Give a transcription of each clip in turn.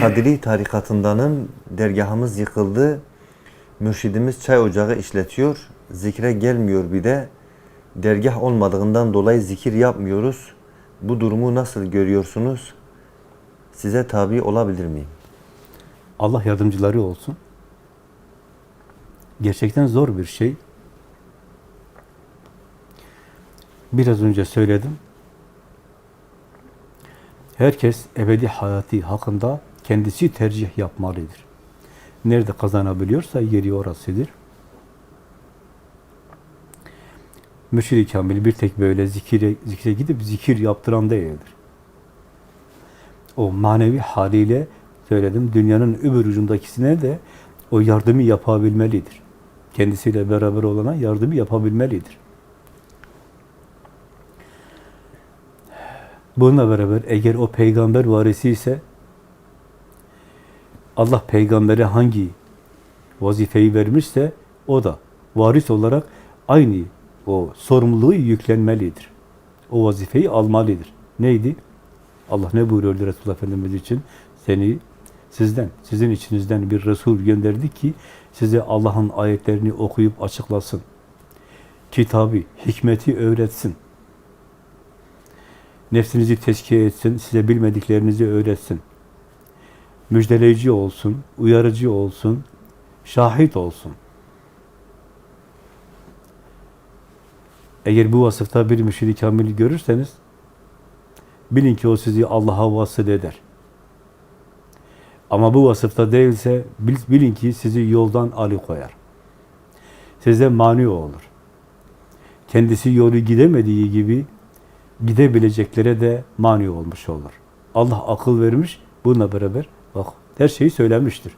Kadiri tarikatındanım. Dergahımız yıkıldı. Mürşidimiz çay ocağı işletiyor. Zikre gelmiyor bir de. Dergah olmadığından dolayı zikir yapmıyoruz. Bu durumu nasıl görüyorsunuz? Size tabi olabilir miyim? Allah yardımcıları olsun. Gerçekten zor bir şey. Biraz önce söyledim. Herkes ebedi hayatı hakkında kendisi tercih yapmalıdır. Nerede kazanabiliyorsa yeri orasıdır. Mürşid-i Kamil bir tek böyle zikire, zikre gidip zikir yaptıran değildir. O manevi haliyle söyledim, dünyanın öbür ucundakisine de o yardımı yapabilmelidir. Kendisiyle beraber olana yardımı yapabilmelidir. Bununla beraber eğer o peygamber varisi ise Allah peygambere hangi vazifeyi vermişse o da varis olarak aynı o sorumluluğu yüklenmelidir. O vazifeyi almalıdır. Neydi? Allah ne buyuruyordu Resulullah Efendimiz için? Seni sizden, sizin içinizden bir Resul gönderdi ki size Allah'ın ayetlerini okuyup açıklasın. Kitabı, hikmeti öğretsin. Nefsinizi tezkiye etsin, size bilmediklerinizi öğretsin. Müjdeleyici olsun, uyarıcı olsun, şahit olsun. Eğer bu vasıfta bir kamili görürseniz, bilin ki o sizi Allah'a vasıl eder. Ama bu vasıfta değilse, bil- bilin ki sizi yoldan alıkoyar. Size mani olur. Kendisi yolu gidemediği gibi, gidebileceklere de mani olmuş olur. Allah akıl vermiş, bununla beraber bak her şeyi söylemiştir.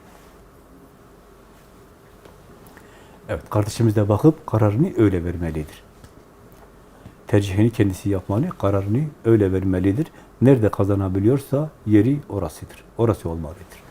Evet, kardeşimiz de bakıp kararını öyle vermelidir. Tercihini kendisi yapmalı, kararını öyle vermelidir. Nerede kazanabiliyorsa yeri orasıdır. Orası olmalıdır.